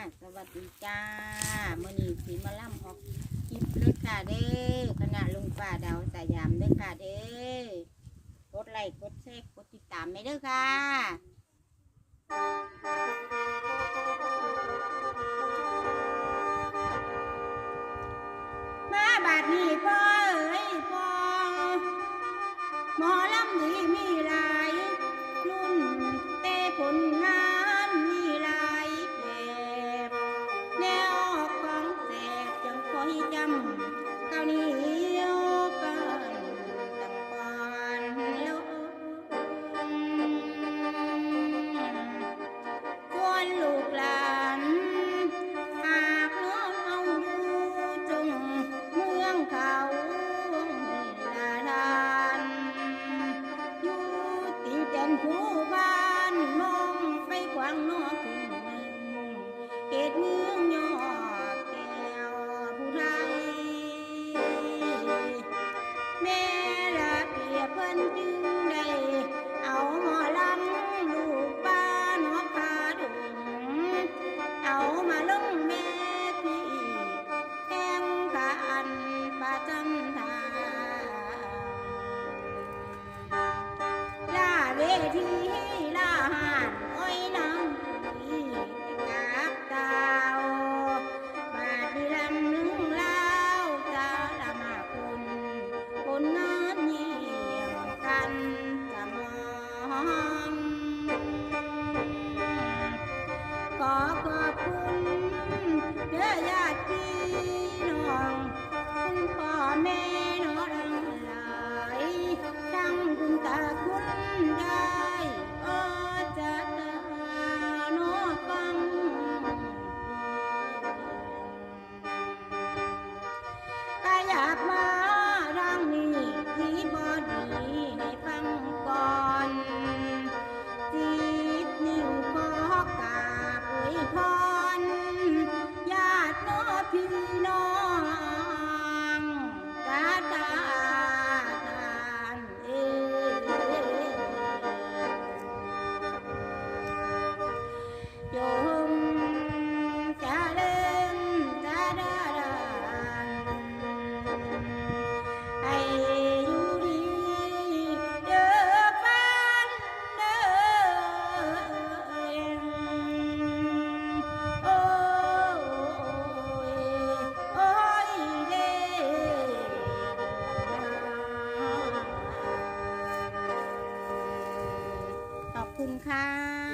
สวัสดีจ้ามื่อนี้สีมาล่ำออกคลิปเด้อค่ะเด้อคณะลุงป้าดาวสยามเด้อค่ะเด้อกดไลค์กดแชร์กดติดตามไม่เด้อค่ะมาบาดนี้พ่อเอ้ยพ่อหมอลำนี้มีหลายรุ่นแต่ผล ติดแดนผู้บ้านมองไปกว้างนอกเกินเขตเมือง ม คุณค่ะ